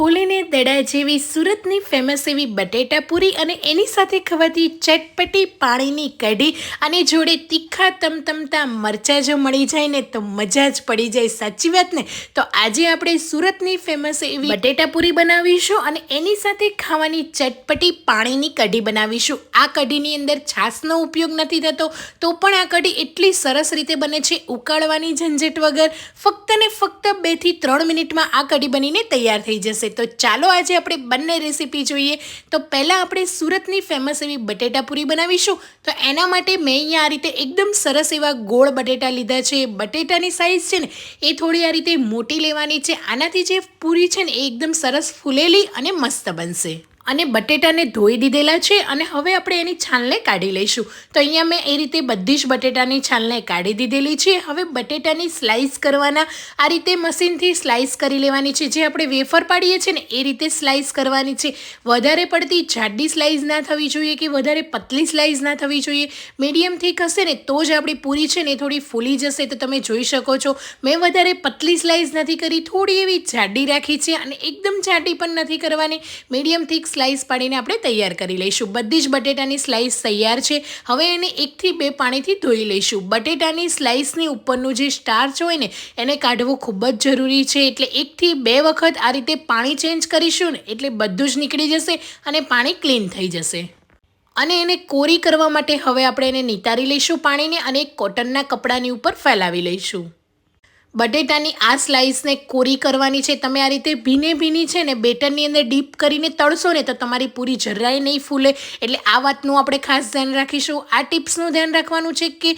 ફૂલીને દડા જેવી સુરતની ફેમસ એવી બટેટા પૂરી અને એની સાથે ખવાતી ચટપટી પાણીની કઢી અને જોડે તીખા તમતમતા મરચાં જો મળી જાય ને તો મજા જ પડી જાય. સાચી વાત ને? તો આજે આપણે સુરતની ફેમસ એવી બટેટા પૂરી બનાવીશું અને એની સાથે ખાવાની ચટપટી પાણીની કઢી બનાવીશું. આ કઢીની અંદર છાશનો ઉપયોગ નથી થતો, તો પણ આ કઢી એટલી સરસ રીતે બને છે. ઉકાળવાની ઝંઝટ વગર ફક્ત ને ફક્ત બેથી ત્રણ મિનિટમાં આ કઢી બનીને તૈયાર થઈ જશે. તો ચાલો આજે આપણે બંને રેસીપી જોઈએ. તો પહેલાં આપણે સુરતની ફેમસ એવી બટેટા પૂરી બનાવીશું. તો એના માટે મેં અહીંયા આ રીતે એકદમ સરસ એવા ગોળ બટેટા લીધા છે. બટેટાની સાઇઝ છે ને, એ થોડી આ રીતે મોટી લેવાની છે. આનાથી જે પૂરી છે ને, એ એકદમ સરસ ફૂલેલી અને મસ્ત બનશે. અને બટેટાને ધોઈ દીધેલા છે અને હવે આપણે એની છાલને કાઢી લઈશું. તો અહીંયા મેં એ રીતે બધી જ બટેટાની છાલને કાઢી દીધેલી છે. હવે બટેટાની સ્લાઇસ કરવાના, આ રીતે મશીનથી સ્લાઇસ કરી લેવાની છે. જે આપણે વેફર પાડીએ છીએ ને, એ રીતે સ્લાઇસ કરવાની છે. વધારે પડતી જાડી સ્લાઇસ ના થવી જોઈએ કે વધારે પતલી સ્લાઇસ ના થવી જોઈએ? મીડિયમ થીક હશે ને, તો જ આપણી પૂરી છે ને થોડી ફૂલી જશે. તો તમે જોઈ શકો છો, મેં વધારે પતલી સ્લાઇસ નથી કરી, થોડી એવી જાડી રાખી છે અને એકદમ જાડી પણ નથી કરવાની. મીડિયમ થીક સ્લાઇસ પાડીને આપણે તૈયાર કરી લઈશું. બધી જ બટેટાની સ્લાઇસ તૈયાર છે. હવે એને એકથી બે પાણીથી ધોઈ લઈશું. બટેટાની સ્લાઇસની ઉપરનું જે સ્ટાર્ચ હોય ને, એને કાઢવું ખૂબ જ જરૂરી છે. એટલે એકથી બે વખત આ રીતે પાણી ચેન્જ કરીશું ને, એટલે બધું જ નીકળી જશે અને પાણી ક્લીન થઈ જશે. અને એને કોરી કરવા માટે હવે આપણે એને નિતારી લઈશું પાણીને અને એક કોટનના કપડાની ઉપર ફેલાવી લઈશું. બટેટાની આ સ્લાઇસને કોરી કરવાની છે. તમે આ રીતે ભીને ભીની છે ને બેટરની અંદર ડીપ કરીને તળશો ને તો તમારી પૂરી જરાય નહીં ફૂલે. એટલે આ વાતનું આપણે ખાસ ધ્યાન રાખીશું. આ ટિપ્સનું ધ્યાન રાખવાનું છે કે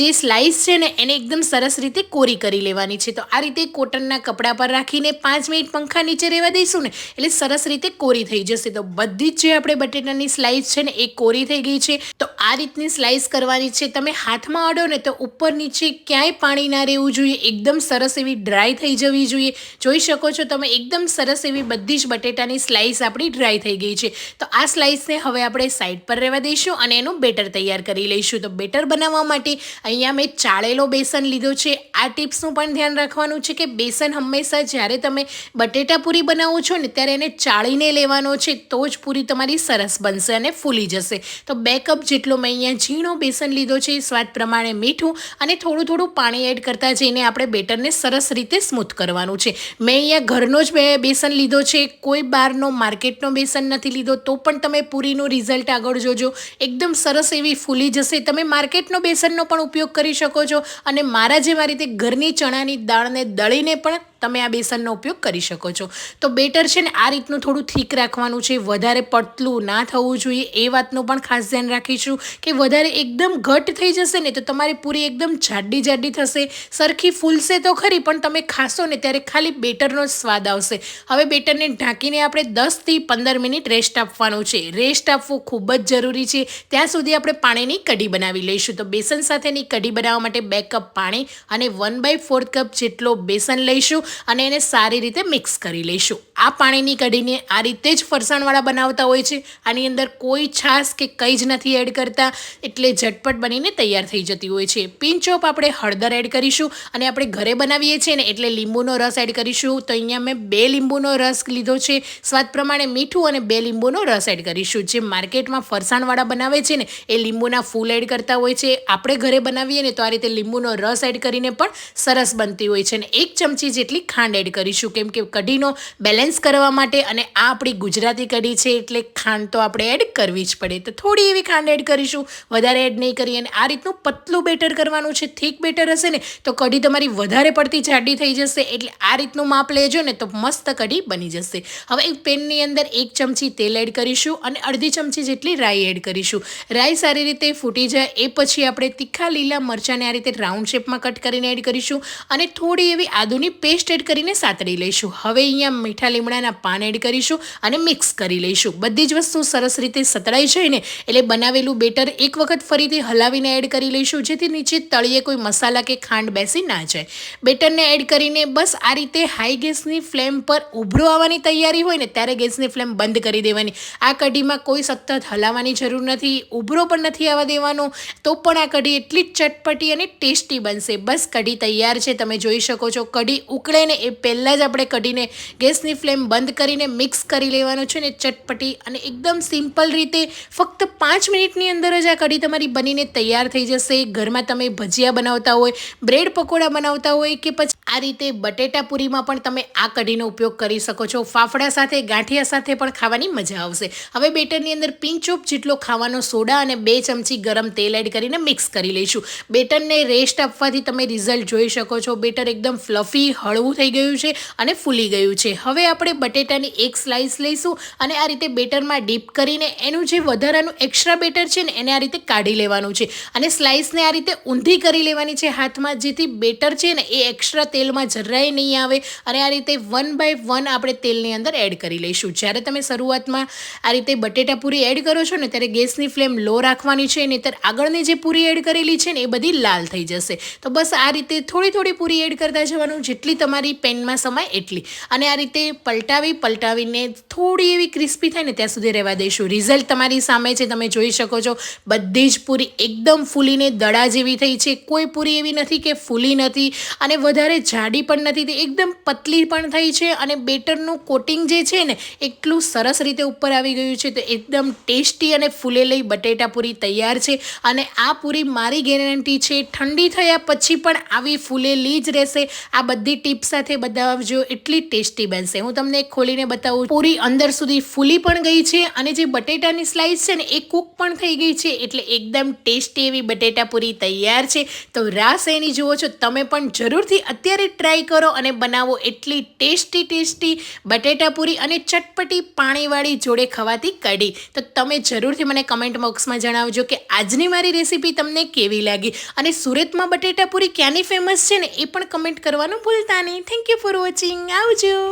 જે સ્લાઇસ છે ને એને એકદમ સરસ રીતે કોરી કરી લેવાની છે. તો આ રીતે કોટનના કપડા પર રાખીને પાંચ મિનિટ પંખા નીચે રહેવા દઈશું ને એટલે સરસ રીતે કોરી થઈ જશે. તો બધી જ જે આપણે બટેટાની સ્લાઇસ છે ને એ કોરી થઈ ગઈ છે. તો આ રીતની સ્લાઇસ કરવાની છે. તમે હાથમાં અડો ને તો ઉપર નીચે ક્યાંય પાણી ના રહેવું જોઈએ. એકદમ સરસ એવી ડ્રાય થઈ જવી જોઈએ. જોઈ શકો છો તમે, એકદમ સરસ એવી બધી જ બટેટાની સ્લાઇસ આપણી ડ્રાય થઈ ગઈ છે. તો આ સ્લાઇસને હવે આપણે સાઈડ પર રહેવા દઈશું અને એનું બેટર તૈયાર કરી લઈશું. તો બેટર બનાવવા માટે અહીંયા મેં ચાળેલો બેસન લીધો છે. આ ટિપ્સનું પણ ધ્યાન રાખવાનું છે કે બેસન હંમેશા જ્યારે તમે બટેટા પૂરી બનાવો છો ને ત્યારે એને ચાળીને લેવાનો છે, તો જ પૂરી તમારી સરસ બનશે અને ફૂલી જશે. તો બે કપ જેટલો મેં અહીંયા ઝીણો બેસન લીધો છે, સ્વાદ પ્રમાણે મીઠું અને થોડું થોડું પાણી એડ કરતાં જઈને આપણે બેટરને સરસ રીતે સ્મૂથ કરવાનું છે. મેં અહીંયા ઘરનો જ બેસન લીધો છે, કોઈ બહારનો માર્કેટનો બેસન નથી લીધો, તો પણ તમે પૂરીનું રિઝલ્ટ આગળ જોજો. એકદમ સરસ એવી ફૂલી જશે. તમે માર્કેટનો બેસનનો પણ ઉપયોગ કરી શકો છો અને મારા જેવા રીતે ઘરની ચણાની દાળને દળીને પણ તમે આ બેસનનો ઉપયોગ કરી શકો છો. તો બેટર છે ને આ રીતનું થોડું થીક રાખવાનું છે. વધારે પતલું ના થવું જોઈએ. એ વાતનું પણ ખાસ ધ્યાન રાખીશું કે વધારે એકદમ ઘટ થઈ જશે ને તો તમારી પૂરી એકદમ જાડી જાડી થશે. સરખી ફૂલશે તો ખરી, પણ તમે ખાશો ને ત્યારે ખાલી બેટરનો જ સ્વાદ આવશે. હવે બેટરને ઢાંકીને આપણે દસથી પંદર મિનિટ રેસ્ટ આપવાનું છે. રેસ્ટ આપવું ખૂબ જ જરૂરી છે. ત્યાં સુધી આપણે પાણીની કઢી બનાવી લઈશું. તો બેસન સાથેની કઢી બનાવવા માટે બે કપ પાણી અને વન બાય ફોર્થ કપ જેટલો બેસન લઈશું. અને એને સારી રીતે મિક્સ કરી લઈશું. આ પાણીની કઢીને આ રીતે જ ફરસાણવાળા બનાવતા હોય છે. આની અંદર કોઈ છાશ કે કંઈ જ નથી એડ કરતા. એટલે ઝટપટ બનીને તૈયાર થઈ જતી હોય છે. પિંચ ઓફ આપણે હળદર એડ કરીશું અને આપણે ઘરે બનાવીએ છીએ ને એટલે લીંબુનો રસ એડ કરીશું. તો અહીંયા મેં બે લીંબુનો રસ લીધો છે. સ્વાદ પ્રમાણે મીઠું અને બે લીંબુનો રસ એડ કરીશું. જે માર્કેટમાં ફરસાણવાળા બનાવે છે ને, એ લીંબુના ફૂલ એડ કરતા હોય છે. આપણે ઘરે બનાવીએ ને તો આ રીતે લીંબુનો રસ એડ કરીને પણ સરસ બનતી હોય છે અને એક ચમચી જેટલી ખાંડ એડ કરીશું. કેમ કે કઢીનો બેલેન્સ કરવા માટે અને આ આપણી ગુજરાતી કઢી છે એટલે ખાંડ તો આપણે એડ કરવી જ પડે. તો થોડી એવી ખાંડ એડ કરીશું. વધારે એડ નહીં કરીએ અને આ રીતનું પતલું બેટર કરવાનું છે. થીક બેટર હશે ને, તો કઢી તમારી વધારે પડતી જાડી થઈ જશે. એટલે આ રીતનું માપ લેજો ને તો મસ્ત કઢી બની જશે. હવે એક પેનની અંદર એક ચમચી તેલ એડ કરીશું અને અડધી ચમચી જેટલી રાઈ એડ કરીશું. રાઈ સારી રીતે ફૂટી જાય, એ પછી આપણે તીખા લીલા મરચાંને આ રીતે રાઉન્ડ શેપમાં કટ કરીને એડ કરીશું અને થોડી એવી આદુની પેસ્ટ એડ કરીને સાતડી લઈશું. હવે અહીંયા મીઠા લીમડાના પાન એડ કરીશું અને મિક્સ કરી લઈશું. બધી જ વસ્તુ સરસ રીતે સતળાઈ જાય ને એટલે બનાવેલું બેટર એક વખત ફરીથી હલાવીને એડ કરી લઈશું, જેથી નીચે તળિયે કોઈ મસાલા કે ખાંડ બેસી ના જાય. બેટરને એડ કરીને બસ આ રીતે હાઈ ગેસની ફ્લેમ પર ઉભરો આવવાની તૈયારી હોય ને ત્યારે ગેસની ફ્લેમ બંધ કરી દેવાની. આ કઢીમાં કોઈ સતત હલાવવાની જરૂર નથી, ઉભરો પણ નથી આવવા દેવાનો, તો પણ આ કઢી એટલી જ ચટપટી અને ટેસ્ટી બનશે. બસ કઢી તૈયાર છે, તમે જોઈ શકો છો. કઢી ઉકળે ને એ પહેલાં જ આપણે કઢીને ગેસની ફ્લેમ ફ્લેમ બંધ કરીને મિક્સ કરી લેવાનું છે ને ચટપટી અને એકદમ સિમ્પલ રીતે ફક્ત પાંચ મિનિટની અંદર જ આ કઢી તમારી બનીને તૈયાર થઈ જશે. ઘરમાં તમે ભજીયા બનાવતા હોય, બ્રેડ પકોડા બનાવતા હોય કે પછી આ રીતે બટેટા પૂરીમાં પણ તમે આ કઢીનો ઉપયોગ કરી શકો છો. ફાફડા સાથે, ગાંઠિયા સાથે પણ ખાવાની મજા આવશે. હવે બેટરની અંદર પિંચ ઓફ જેટલો ખાવાનો સોડા અને બે ચમચી ગરમ તેલ એડ કરીને મિક્સ કરી લઈશું. બેટરને રેસ્ટ આપવાથી તમે રિઝલ્ટ જોઈ શકો છો. બેટર એકદમ ફ્લફી, હળવું થઈ ગયું છે અને ફૂલી ગયું છે. હવે આપણે બટેટાની એક સ્લાઇસ લઈશું અને આ રીતે બેટરમાં ડીપ કરીને એનું જે વધારાનું એક્સ્ટ્રા બેટર છે ને, એને આ રીતે કાઢી લેવાનું છે. અને સ્લાઇસને આ રીતે ઊંધી કરી લેવાની છે હાથમાં, જેથી બેટર છે ને એ એક્સ્ટ્રા તેલમાં જરાય નહીં આવે. અને આ રીતે વન બાય વન આપણે તેલની અંદર એડ કરી લઈશું. જ્યારે તમે શરૂઆતમાં આ રીતે બટેટા પૂરી એડ કરો છો ને, ત્યારે ગેસની ફ્લેમ લો રાખવાની છે, નહીંતર આગળની જે પૂરી એડ કરેલી છે ને, એ બધી લાલ થઈ જશે. તો બસ આ રીતે થોડી થોડી પૂરી એડ કરતા જવાનું, જેટલી તમારી પેનમાં સમાય એટલી. અને આ રીતે પલટાવી પલટાવીને થોડી એવી ક્રિસ્પી થાય ને ત્યાં સુધી રહેવા દઈશું. રિઝલ્ટ તમારી સામે છે, તમે જોઈ શકો છો. બધી જ પૂરી એકદમ ફૂલીને દડા જેવી થઈ છે. કોઈ પૂરી એવી નથી કે ફૂલી નથી અને વધારે જાડી પણ નથી, તે એકદમ પતલી પણ થઈ છે અને બેટરનું કોટિંગ જે છે ને, એટલું સરસ રીતે ઉપર આવી ગયું છે. તો એકદમ ટેસ્ટી અને ફૂલેલી બટેટા પૂરી તૈયાર છે અને આ પૂરી મારી ગેરંટી છે. ઠંડી થયા પછી પણ આવી ફૂલેલી જ રહેશે. આ બધી ટીપ સાથે બતાવજો. એટલી ટેસ્ટી બનશે. હું તમને ખોલીને બતાવું. પૂરી અંદર સુધી ફૂલી પણ ગઈ છે અને જે બટેટાની સ્લાઇસ છે ને, એ કૂક પણ થઈ ગઈ છે. એટલે એકદમ ટેસ્ટી એવી બટેટા પૂરી તૈયાર છે. તો રાસ એની જુઓ છો, તમે પણ જરૂરથી અત્યારે ટ્રાય કરો અને બનાવો એટલી ટેસ્ટી ટેસ્ટી બટેટા પૂરી અને ચટપટી પાણીવાળી જોડે ખવાતી કઢી. તો તમે જરૂરથી મને કમેન્ટ બોક્સમાં જણાવજો કે આજની મારી રેસીપી તમને કેવી લાગી અને સુરતમાં બટેટા પૂરી ક્યાંની ફેમસ છે ને, એ પણ કમેન્ટ કરવાનું ભૂલતા નહીં. થેન્ક યુ ફોર વોચિંગ આવજો.